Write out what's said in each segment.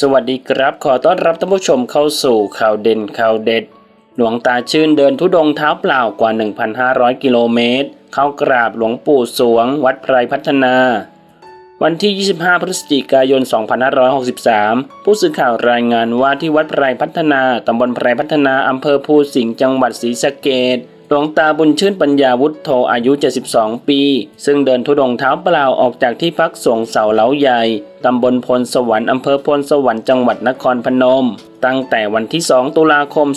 สวัสดีครับ ขอต้อนรับท่านผู้ชมเข้าสู่ข่าวเด่นข่าวเด็ด หลวงตาชื่นเดินทุดงเท้าเปล่ากว่า 1,500 กิโลเมตร เข้ากราบหลวงปู่สวง วัดไพรพัฒนา วันที่ 25 พฤศจิกายน 2563 ผู้สื่อข่าวรายงานว่าที่วัดไพรพัฒนาตำบลไพรพัฒนาอำเภอภูสิงห์จังหวัดศรีสะเกษ หลวงตาบุญชื่นปัญญาวุฒโธอายุ 72 ปี ซึ่งเดินทุดงเท้าเปล่าออกจากที่พักสงเสาเหลาใหญ่ ตำบลพลสวรรค์อำเภอพลสวรรค์จังหวัดนครพนม ตั้งแต่วันที่ 2 ตุลาคม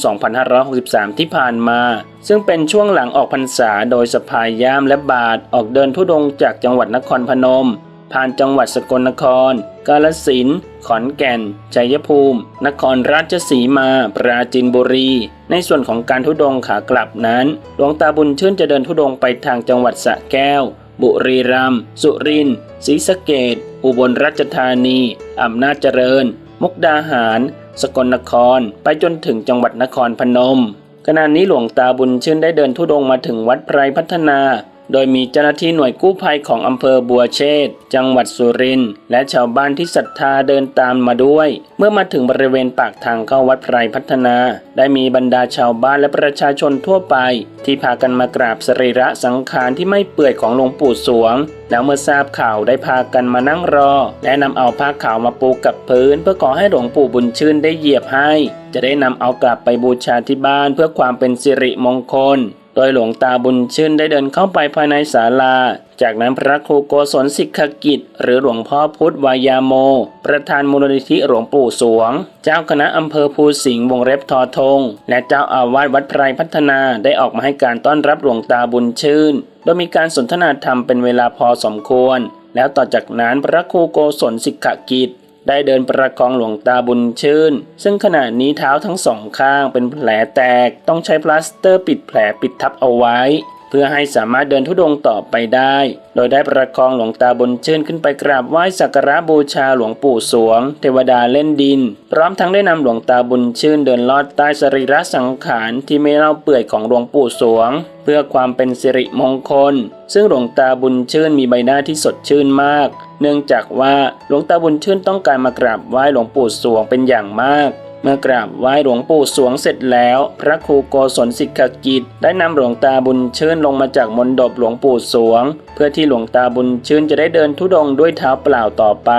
2563 ที่ผ่านมา ซึ่งเป็นช่วงหลังออกพรรษาโดยสะพายย่ามและบาทออกเดินทุดงจากจังหวัดนครพนม ผ่านจังหวัดสกลนคร กาลสิน ขอนแก่น ชัยภูมิ นครราชสีมา ปราจินบุรี ในส่วนของการทุดงขากลับนั้น หลวงตาบุญชื่นจะเดินทุดงไปทางจังหวัดสระแก้ว บุรีรัมย์ สุรินทร์ ศรีสะเกดอุบลราชธานี อำนาจเจริญ มุกดาหาร สกลนคร ไปจนถึงจังหวัดนครพนม ขณะนี้หลวงตาบุญชื่นได้เดินทุดงมาถึงวัดไพรพัฒนา โดยมีเจ้าหน้าที่หน่วยกู้ภัยของอำเภอบัวเชษฐ์จังหวัดสุรินทร์และชาวบ้านที่ศรัทธาเดินตามมาด้วย เมื่อมาถึงบริเวณปากทางเข้าวัดไพรพัฒนา ได้มีบรรดาชาวบ้านและประชาชนทั่วไป ที่พากันมากราบสรีระสังขารที่ไม่เปื่อยของหลวงปู่สวง แล้วเมื่อทราบข่าวได้พากันมานั่งรอ และนำเอาผ้าขาวมาปูกับพื้น เพื่อขอให้หลวงปู่บุญชื่นได้เหยียบให้ จะได้นำเอากลับไปบูชาที่บ้านเพื่อความเป็นสิริมงคล โดยหลวงตาบุญชื่นได้เดินเข้าไปภายในศาลา จากนั้นพระครูโกศลสิกขกิจ หรือหลวงพ่อพุทธวายาโม ประธานมูลนิธิหลวงปู่สวง เจ้าคณะอำเภอภูสิงห์วงเล็บทอทง และเจ้าอาวาสวัดไพรพัฒนาได้ออกมาให้การต้อนรับหลวงตาบุญชื่น โดยมีการสนทนาธรรมเป็นเวลาพอสมควร แล้วต่อจากนั้นพระครูโกศลสิกขกิจ ได้เดินประคองหลวงตาบุญชื่น ซึ่งขณะนี้เท้าทั้งสองข้างเป็นแผลแตก ต้องใช้พลาสเตอร์ปิดแผลปิดทับเอาไว้ เพื่อให้สามารถเดินทุดงต่อไปได้ โดยได้ประคองหลวงตาบุญชื่นขึ้นไปกราบไหว้สักการะบูชาหลวงปู่สวง เทวดาเล่นดิน พร้อมทั้งได้นำหลวงตาบุญชื่นเดินลอดใต้สรีระสังขารที่ไม่เน่าเปื่อยของหลวงปู่สวง เพื่อความเป็นสิริมงคล ซึ่งหลวงตาบุญชื่นมีใบหน้าที่สดชื่นมาก เนื่องจากว่าหลวงตาบุญชื่นต้องการมากราบไหว้หลวงปู่สวงเป็นอย่างมาก เมื่อกราบไหว้หลวงปู่สวงเสร็จแล้ว พระครูโกศลสิกขกิจ ได้นำหลวงตาบุญชื่นลงมาจากมณฑปหลวงปู่สวง เพื่อที่หลวงตาบุญชื่นจะได้เดินทุดงด้วยเท้าเปล่าต่อไป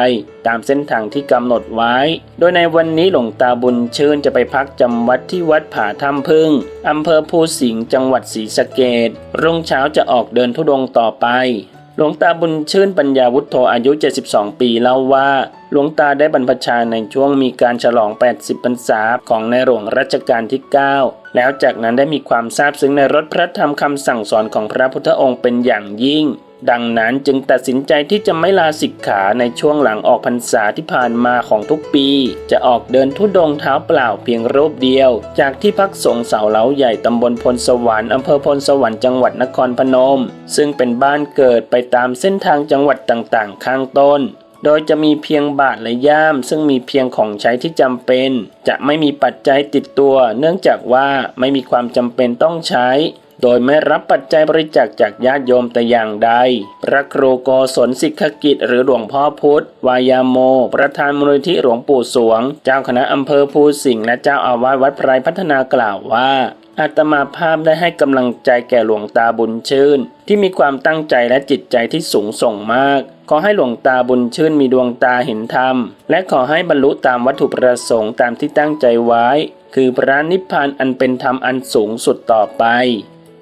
ตามเส้นทางที่กำหนดไว้ โดยในวันนี้หลวงตาบุญชื่นจะไปพักจำวัดที่วัดผาถ้ำพึ่งอำเภอภูสิงห์จังหวัดศรีสะเกษรุ่งเช้าจะออกเดินทุดงต่อไป หลวงตาบุญชื่นปัญญาวุฒโธอายุ 72 ปีเล่าว่า หลวงตาได้บรรพชาในช่วงมีการฉลอง 80 พรรษาของในหลวงรัชกาลที่ 9 แล้วจากนั้นได้มีความซาบซึ้งในรสพระธรรมคำสั่งสอนของพระพุทธองค์เป็นอย่างยิ่ง ดังนั้นจึงตัดสินใจที่จะไม่ลาสิกขาในช่วงหลังออกพรรษาที่ผ่านมาของทุกปี จะออกเดินทุดงเท้าเปล่าเพียงรูปเดียว จากที่พักสงฆ์เสาเหลาใหญ่ตำบลพลสวรรค์อำเภอพลสวรรค์จังหวัดนครพนม ซึ่งเป็นบ้านเกิดไปตามเส้นทางจังหวัดต่างๆ ข้างต้นโดยจะมีเพียงบาทและย่าม ซึ่งมีเพียงของใช้ที่จำเป็น จะไม่มีปัจจัยติดตัว เนื่องจากว่าไม่มีความจำเป็นต้องใช้ โดยไม่รับปัจจัยบริจาคจากญาติโยมแต่อย่างใด พระครูโกศลสิกขกิจ หรือหลวงพ่อพุธวายาโม ประธานมูลนิธิหลวงปู่สวง เจ้าคณะอำเภอภูสิงห์และเจ้าอาวาสวัดไพรพัฒนากล่าวว่าอาตมาภาพได้ให้กำลังใจแก่หลวงตาบุญชื่น ที่มีความตั้งใจและจิตใจที่สูงส่งมาก ขอให้หลวงตาบุญชื่นมีดวงตาเห็นธรรม และขอให้บรรลุตามวัตถุประสงค์ตามที่ตั้งใจไว้ คือพระนิพพานอันเป็นธรรมอันสูงสุดต่อไป